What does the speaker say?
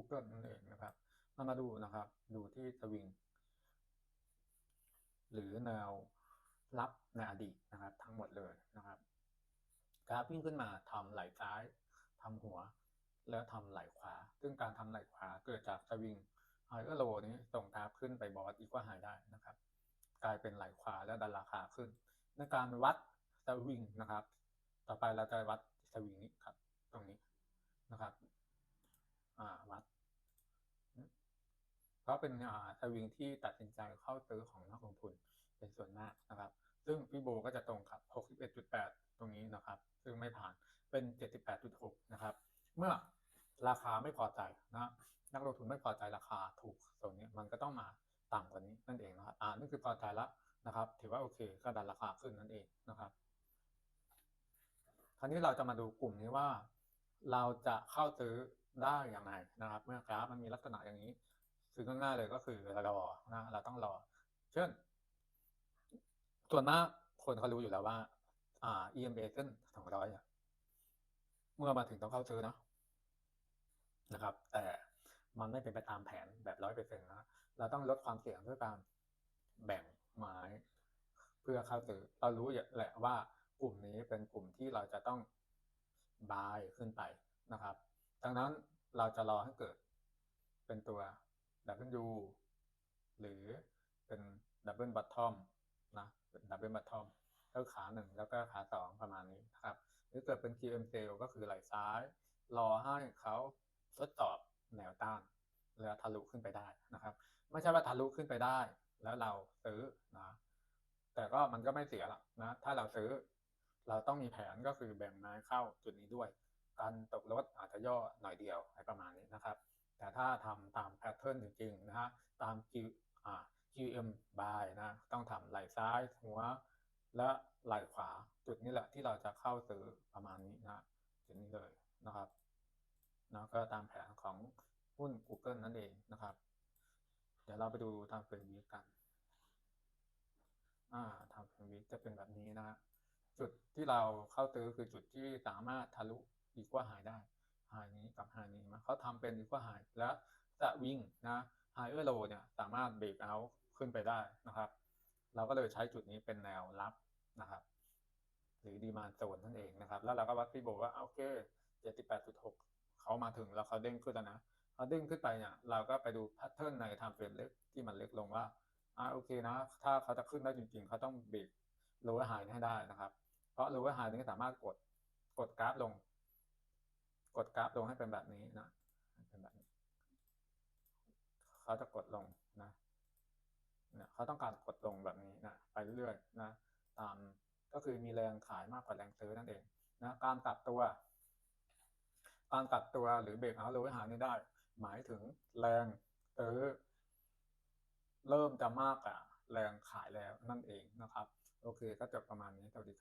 Google นั่นเองนะครับเรามาดูนะครับ ดูที่สวิง หรือแนวรับในอดีตนะครับ ทั้งหมดเลยนะครับกราฟวิ่งขึ้นมาทำไหลซ้าย ทำหัว แล้วทำไหลขวา ซึ่งการทำไหลขวาเกิดจากสวิงไฮเออร์โลนี้ส่งกราฟขึ้นไปบอสอีกว่าไฮได้นะครับ กลายเป็นไหลขวาแล้วดันราคาขึ้น ในการวัดสวิงนะครับ ต่อไปเราจะวัดสวิงนี้ครับ ตรงนี้นะครับ วัด เพราะเป็นอ่าสวิงที่ตัดสินใจเข้าซื้อของนักลงทุนเป็นส่วนมากนะครับ ซึ่งพี่โบก็จะตรงกับ 61.8 ตรงนี้นะครับ ซึ่งไม่ผ่านเป็น 78.6 นะครับ เมื่อราคาไม่พอใจนะนักลงทุนไม่พอใจราคาถูกส่วนนี้มันก็ต้องมาต่ำกว่านี้นั่นเองนะครับอ่านี่คือพอใจแล้วนะครับ ถือว่าโอเคก็ดันราคาขึ้นนั่นเองนะครับคราวนี้เราจะมาดูกลุ่มนี้ว่า เราจะเข้าซื้อ ได้อย่างไรนะครับ เมื่อกราฟมันมีลักษณะอย่างนี้ คือง่ายๆเลยก็คือรอนะเราต้องรอ เช่น ส่วนมากคนเขารู้อยู่แล้วว่า อ่า EMA เส้นสองร้อยเมื่อมาถึงต้องเข้าซื้อเนาะนะครับ แต่มันไม่เป็นไปตามแผนแบบร้อยเปอร์เซ็นต์นะเราต้องลดความเสี่ยงด้วยการแบ่งไม้เพื่อเข้าซื้อเรารู้แหละว่ากลุ่มนี้เป็นกลุ่มที่เราจะต้องบายขึ้นไปนะครับ ดังนั้นเราจะรอให้เกิดเป็นตัว W หรือเป็นดับเบิลบัตทอมนะเป็นดับเบิลบัตทอมก็ขาหนึ่งแล้วก็ขาสองประมาณนี้นะครับ หรือเกิดเป็น QM c e l ก็คือไหล่ซ้าย รอให้เขาทดสอบแนวต้านแล้วทะลุขึ้นไปได้นะครับ ไม่ใช่ว่าทะลุขึ้นไปได้ แล้วเราซื้อนะ แต่ก็มันก็ไม่เสียหรอกนะ ถ้าเราซื้อ เราต้องมีแผนก็คือแบ่งไม้เข้าจุดนี้ด้วย การตกลดอาจจะย่อหน่อยเดียวอะไรประมาณนี้นะครับ แต่ถ้าทำตามแพทเทิร์นจริงๆนะฮะตาม Q อ่า QM buy นะต้องทำไหล่ซ้ายหัวและไหล่ขวาจุดนี้แหละที่เราจะเข้าซื้อประมาณนี้นะจุดนี้เลยนะครับนะก็ตามแผนของหุ้น Google นั่นเองนะครับ เดี๋ยวเราไปดูทางเฟรมวิกันอ่าทางเฟรมวิจะเป็นแบบนี้นะจุดที่เราเข้าซื้อคือจุดที่สามารถทะลุ ดีกว่าหายได้ หายนี้กับหายนี้มาเขาทำเป็นดีกว่าหายแล้วจะวิ่งนะไฮเออร์โลเนี่ยสามารถเบรกเอาขึ้นไปได้นะครับ เราก็เลยใช้จุดนี้เป็นแนวรับนะครับ หรือดีมานโซนนั่นเองนะครับ แล้วเราก็วัดพี่โบว่าโอเคเจ็ดสิบแปดจุดหกเขามาถึงแล้วเขาเด้งขึ้นแล้วนะเขาเด้งขึ้นไปเนี่ยเราก็ไปดูแพทเทิร์นในไทม์เฟรมเล็กที่มันเล็กลงว่าอ่าโอเคนะ ถ้าเขาจะขึ้นได้จริง ๆ เขาต้องเบรกโลว์ไฮให้ได้นะครับ เพราะโลว์ไฮนี้สามารถกดกดกราฟลง กดกราฟลงให้เป็นแบบนี้นะเป็นแบบนี้เขาจะกดลงนะเนี่ยเขาต้องการกดลงแบบนี้นะไปเรื่อยๆนะตามก็คือมีแรงขายมากกว่าแรงซื้อนั่นเองนะการกลับตัว การกลับตัวหรือเบรกเอาท์โลว์ไฮนี้ได้ หมายถึงแรงซื้อเริ่มจะมากกว่าแรงขายแล้วนั่นเองนะครับ โอเคก็จบประมาณนี้สวัสดีครับ